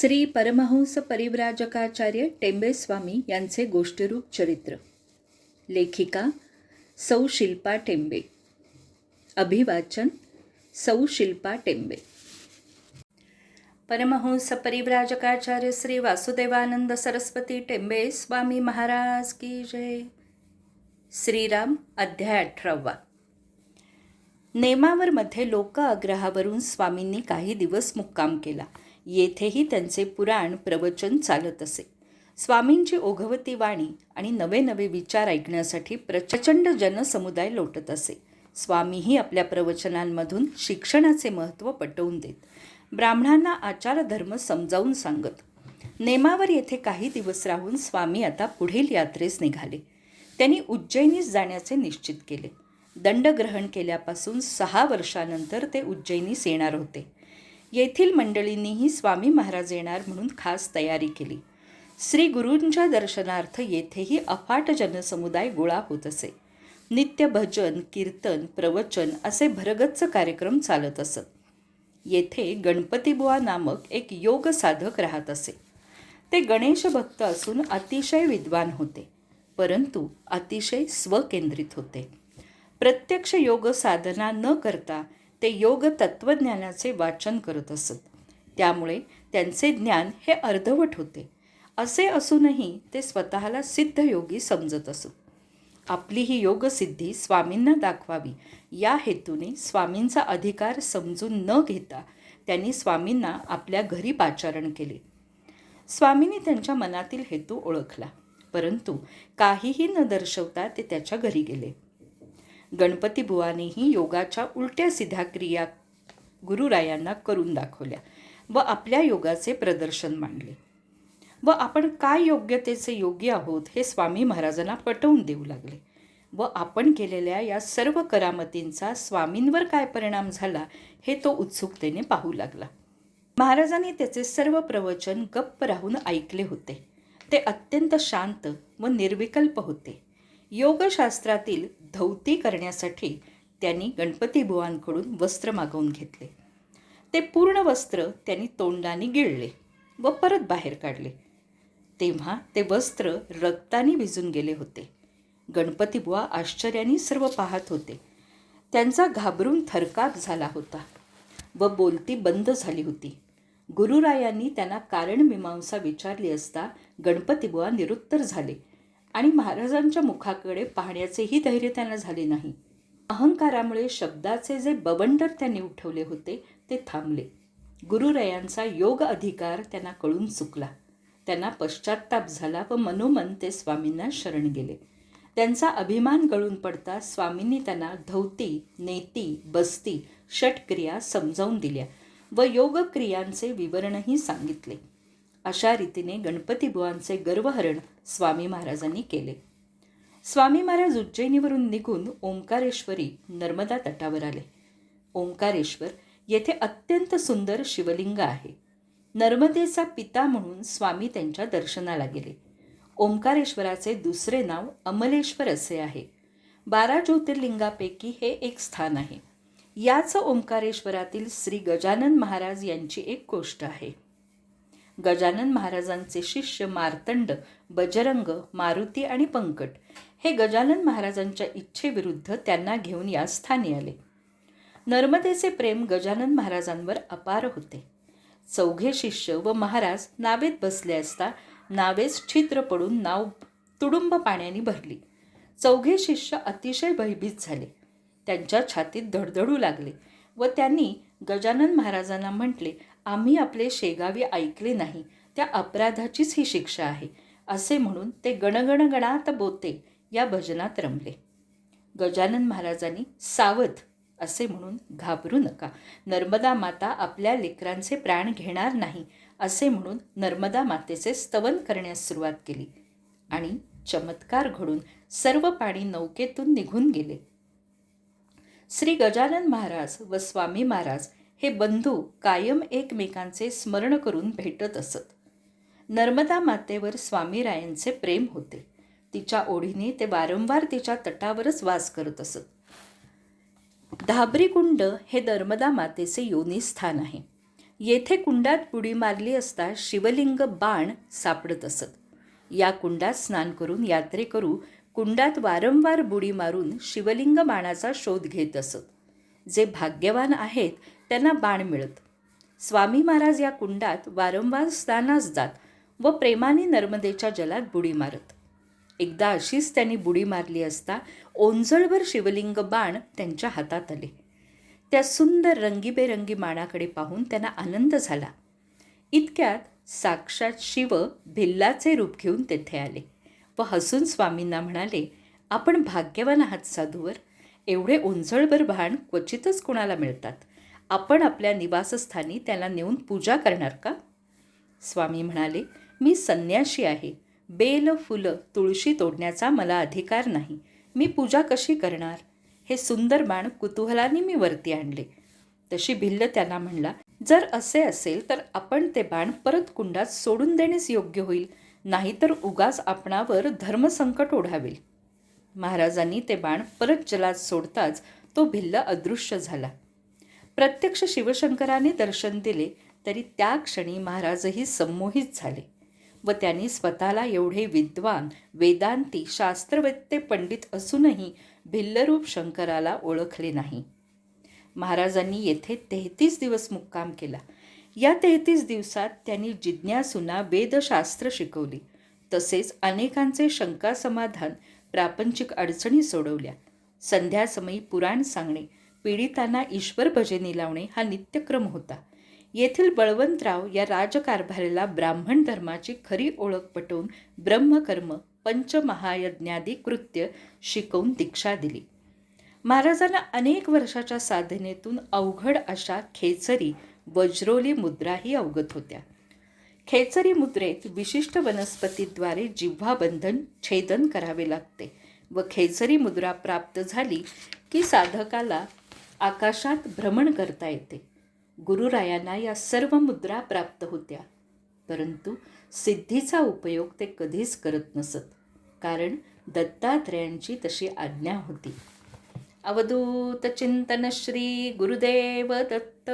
श्री परमहंस परिव्राजकाचार्य टेंबे स्वामी यांचे गोष्टीरूप चरित्र. लेखिका सौ शिल्पा टेंबे. अभिवाचन सौ शिल्पा टेंबे. परमहंस परिव्राजकाचार्य श्री वासुदेवानंद सरस्वती टेंबे स्वामी महाराज की जय. श्रीराम अध्याय अठरावा. नेमावरमध्ये लोक आग्रहावरून स्वामींनी काही दिवस मुक्काम केला. येथेही त्यांचे पुराण प्रवचन चालत असे. स्वामींची ओघवती वाणी आणि नवे नवे विचार ऐकण्यासाठी प्रचंड जनसमुदाय लोटत असे. स्वामीही आपल्या प्रवचनांमधून शिक्षणाचे महत्त्व पटवून देत ब्राह्मणांना आचारधर्म समजावून सांगत. नेमावर येथे काही दिवस राहून स्वामी आता पुढील यात्रेस निघाले. त्यांनी उज्जैनीस जाण्याचे निश्चित केले. दंडग्रहण केल्यापासून सहा वर्षानंतर ते उज्जैनीस येणार होते. येथील मंडळींनीही स्वामी महाराज येणार म्हणून खास तयारी केली. श्री गुरूंच्या दर्शनार्थ येथेही अफाट जनसमुदाय गोळा होत असे. नित्य भजन कीर्तन प्रवचन असे भरगच्च कार्यक्रम चालत असत. येथे गणपतीबुवा नामक एक योग साधक राहत असे. ते गणेश भक्त असून अतिशय विद्वान होते परंतु अतिशय स्वकेंद्रित होते. प्रत्यक्ष योग साधना न करता ते योग तत्त्वज्ञानाचे वाचन करत असत. त्यामुळे त्यांचे ज्ञान हे अर्धवट होते. असे असूनही ते स्वतःला सिद्ध योगी समजत असत. आपली ही योगसिद्धी स्वामींना दाखवावी या हेतूने स्वामींचा अधिकार समजून न घेता त्यांनी स्वामींना आपल्या घरी पाचारण केले. स्वामींनी त्यांच्या मनातील हेतू ओळखला परंतु काहीही न दर्शवता ते त्याच्या घरी गेले. गणपती बुवानेही योगाच्या उलट्या सिध्या क्रिया गुरुरायांना करून दाखवल्या व आपल्या योगाचे प्रदर्शन मांडले. व आपण काय योग्यतेचे योगी आहोत हे स्वामी महाराजांना पटवून देऊ लागले व आपण केलेल्या या सर्व करामतींचा स्वामींवर काय परिणाम झाला हे तो उत्सुकतेने पाहू लागला. महाराजांनी त्याचे सर्व प्रवचन गप्प राहून ऐकले होते. ते अत्यंत शांत व निर्विकल्प होते. योगशास्त्रातील धौती करण्यासाठी त्यांनी गणपतीबुवांकडून वस्त्र मागवून घेतले. ते पूर्ण वस्त्र त्यांनी तोंडाने गिळले व परत बाहेर काढले. तेव्हा ते वस्त्र रक्ताने भिजून गेले होते. गणपतीबुवा आश्चर्याने सर्व पाहत होते. त्यांचा घाबरून थरकाप झाला होता व बोलती बंद झाली होती. गुरुरायांनी त्यांना कारण मीमांसा विचारली असता गणपतीबुवा निरुत्तर झाले. आणि महाराजांच्या मुखाकडे पाहण्याचेही धैर्य त्यांना झाले नाही. अहंकारामुळे शब्दाचे जे बवंडर त्यांनी उठवले होते ते थांबले. गुरुरयांचा योग अधिकार त्यांना कळून चुकला. त्यांना पश्चाताप झाला व मनोमन ते स्वामींना शरण गेले. त्यांचा अभिमान गळून पडता स्वामींनी त्यांना धौती नेती बस्ती षटक्रिया समजावून दिल्या व योगक्रियांचे विवरणही सांगितले. अशा रीतीने गणपतीबुवांचे गर्वहरण स्वामी महाराजांनी केले. स्वामी महाराज उज्जैनीवरून निघून ओंकारेश्वरी नर्मदा तटावर आले. ओंकारेश्वर येथे अत्यंत सुंदर शिवलिंग आहे. नर्मदेचा पिता म्हणून स्वामी त्यांच्या दर्शनाला गेले. ओंकारेश्वराचे दुसरे नाव अमलेश्वर असे आहे. बारा ज्योतिर्लिंगापैकी हे एक स्थान आहे. याच ओंकारेश्वरातील श्री गजानन महाराज यांची एक गोष्ट आहे. गजानन महाराजांचे शिष्य मार्तंड बजरंग मारुती आणि पंकट हे गजानन महाराजांच्या इच्छेविरुद्ध त्यांना घेऊन या स्थानी आले. नर्मदेचे प्रेम गजानन महाराजांवर अपार होते. चौघे शिष्य व महाराज नावेत बसले असता नावेस छिद्र पडून नाव तुडुंब पाण्याने भरली. चौघे शिष्य अतिशय भयभीत झाले. त्यांच्या छातीत धडधडू लागले व त्यांनी गजानन महाराजांना म्हटले आम्ही आपले शेगावी ऐकले नाही त्या अपराधाचीच ही शिक्षा आहे असे म्हणून ते गणगणगणात बोते या भजनात रमले. गजानन महाराजांनी सावध असे म्हणून घाबरू नका नर्मदा माता आपल्या लेकरांचे प्राण घेणार नाही असे म्हणून नर्मदा मातेचे स्तवन करण्यास सुरुवात केली आणि चमत्कार घडून सर्व पाणी नौकेतून निघून गेले. श्री गजानन महाराज व स्वामी महाराज हे बंधू कायम एकमेकांचे स्मरण करून भेटत असत. नर्मदा मातेवर स्वामीरायांचे प्रेम होते. तिच्या ओढीने ते वारंवार तिच्या तटावरच वास करत असत. धाबरी कुंड हे नर्मदा मातेचे योनिस्थान आहे. येथे कुंडात बुडी मारली असता शिवलिंग बाण सापडत असत. या कुंडात स्नान करून यात्रेकरू कुंडात वारंवार बुडी मारून शिवलिंग बाणाचा शोध घेत असत. जे भाग्यवान आहेत त्यांना बाण मिळत. स्वामी महाराज या कुंडात वारंवार स्नानास जात व प्रेमाने नर्मदेच्या जलात बुडी मारत. एकदा अशीच त्यांनी बुडी मारली असता ओंजळभर शिवलिंग बाण त्यांच्या हातात आले. त्या सुंदर रंगीबेरंगी माणाकडे पाहून त्यांना आनंद झाला. इतक्यात साक्षात शिव भिल्लाचे रूप घेऊन तेथे आले व हसून स्वामींना म्हणाले आपण भाग्यवान आहात साधूवर. एवढे ओंजळभर भाण क्वचितच कुणाला मिळतात? आपण आपल्या निवासस्थानी त्याला नेऊन पूजा करणार का? स्वामी म्हणाले मी संन्याशी आहे. बेल फुलं तुळशी तोडण्याचा मला अधिकार नाही. मी पूजा कशी करणार? हे सुंदर बाण कुतूहलाने मी वरती आणले. तशी भिल्ल त्याला म्हणला जर असे असेल तर आपण ते बाण परत कुंडात सोडून देणेच योग्य होईल. नाहीतर उगाच आपणावर धर्मसंकट ओढावेल. महाराजांनी ते बाण परत जलात सोडताच तो भिल्ल अदृश्य झाला. प्रत्यक्ष शिवशंकराने दर्शन दिले तरी त्या क्षणी महाराजही संमोहित झाले व त्यांनी स्वतःला एवढे विद्वान वेदांती शास्त्रवेत्ते पंडित असूनही भिल्लरूप शंकराला ओळखले नाही. महाराजांनी येथे तेहतीस दिवस मुक्काम केला. या तेहतीस दिवसात त्यांनी जिज्ञासूना वेदशास्त्र शिकवली. तसेच अनेकांचे शंका समाधान प्रापंचिक अडचणी सोडवल्या. संध्यासमयी पुराण सांगणे पीडितांना ईश्वर भजनी लावणे हा नित्यक्रम होता. येथील बळवंतराव या राजकारभारीला ब्राह्मण धर्माची खरी ओळख पटवून ब्रह्मकर्म पंचमहायज्ञादी कृत्य शिकवून दीक्षा दिली. महाराजांना अनेक वर्षाच्या साधनेतून अवघड अशा खेचरी वज्रोली मुद्राही अवगत होत्या. खेचरी मुद्रेत विशिष्ट वनस्पतीद्वारे जिव्हाबंधन छेदन करावे लागते व खेचरी मुद्रा प्राप्त झाली की साधकाला आकाशात भ्रमण करता येते. गुरुरायांना या सर्व मुद्रा प्राप्त होत्या. परंतु सिद्धीचा उपयोग ते कधीच करत नसत. कारण दत्तात्रेयांची तशी आज्ञा होती. अवधूत चिंतन श्री गुरुदेव दत्त.